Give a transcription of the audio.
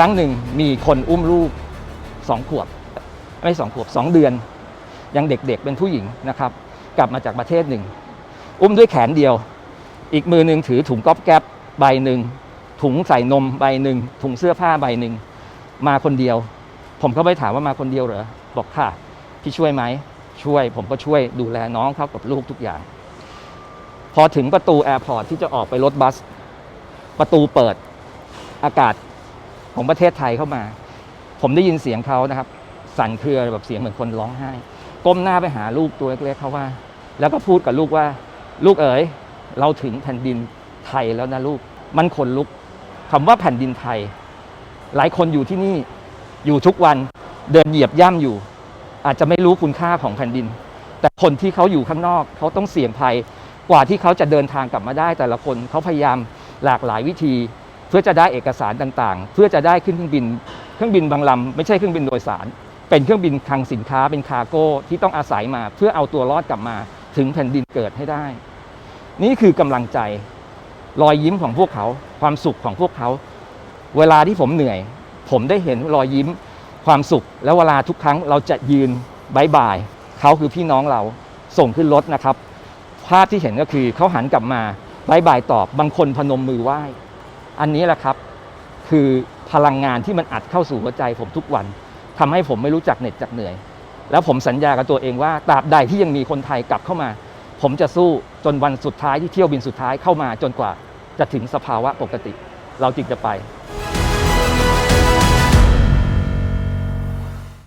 ครั้งหนึ่งมีคนอุ้มลูกสองขวบ ไม่สองขวบสองเดือน ยังเด็กๆเป็นผู้หญิงนะครับ กลับมาจากประเทศหนึ่ง อุ้มด้วยแขนเดียว อีกมือหนึ่งถือถุงก๊อบแก๊บใบหนึ่งถุงใส่นมใบหนึ่งถุงเสื้อผ้าใบหนึ่งมาคนเดียว ผมก็ไปถามว่ามาคนเดียวเหรอบอกค่ะพี่ช่วยไหมช่วย ผมก็ช่วยดูแลน้องเขากับลูกทุกอย่าง พอถึงประตูแอร์พอร์ตที่จะออกไปรถบัส ประตูเปิดอากาศ ของประเทศไทยเข้ามา ผมได้ยินเสียงเขานะครับ สั่นเครือแบบเสียงเหมือนคนร้องไห้ ก้มหน้าไปหาลูกตัวเล็กๆเขาว่า แล้วก็พูดกับลูกว่า ลูกเอ๋ยเราถึงแผ่นดินไทยแล้วนะลูก มันขนลุกคำว่าแผ่นดินไทย หลายคนอยู่ที่นี่อยู่ทุกวันเดินเหยียบย่ำอยู่ อาจจะไม่รู้คุณค่าของแผ่นดิน แต่คนที่เขาอยู่ข้างนอกเขาต้องเสี่ยงภัยกว่าที่เขาจะเดินทางกลับมาได้ แต่ละคนเขาพยายามหลากหลายวิธี เพื่อจะได้เอกสารต่างๆ เพื่อจะได้ขึ้นเครื่องบิน เครื่องบินบางลำไม่ใช่เครื่องบินโดยสาร เป็นเครื่องบินคลังสินค้าเป็นคาร์โก้ที่ต้องอาศัยมา เพื่อเอาตัวรอดกลับมาถึงแผ่นดินเกิดให้ได้ นี่คือกำลังใจรอยยิ้มของพวกเขา ความสุขของพวกเขา เวลาที่ผมเหนื่อย ผมได้เห็นรอยยิ้มความสุข แล้วเวลาทุกครั้งเราจะยืนบายบายเขาคือพี่น้องเราส่งขึ้นรถนะครับ ภาพที่เห็นก็คือเขาหันกลับมาบายบายตอบบางคนพนมมือไหว้ อันนี้แหละครับ คือพลังงานที่มันอัดเข้าสู่หัวใจผมทุกวันทำให้ผมไม่รู้จักเหน็ดจักเหนื่อย แล้วผมสัญญากับตัวเองว่าตราบใดที่ยังมีคนไทยกลับเข้ามา ผมจะสู้จนวันสุดท้ายที่เที่ยวบินสุดท้ายเข้ามาจนกว่าจะถึงสภาวะปกติ เราจึงจะไป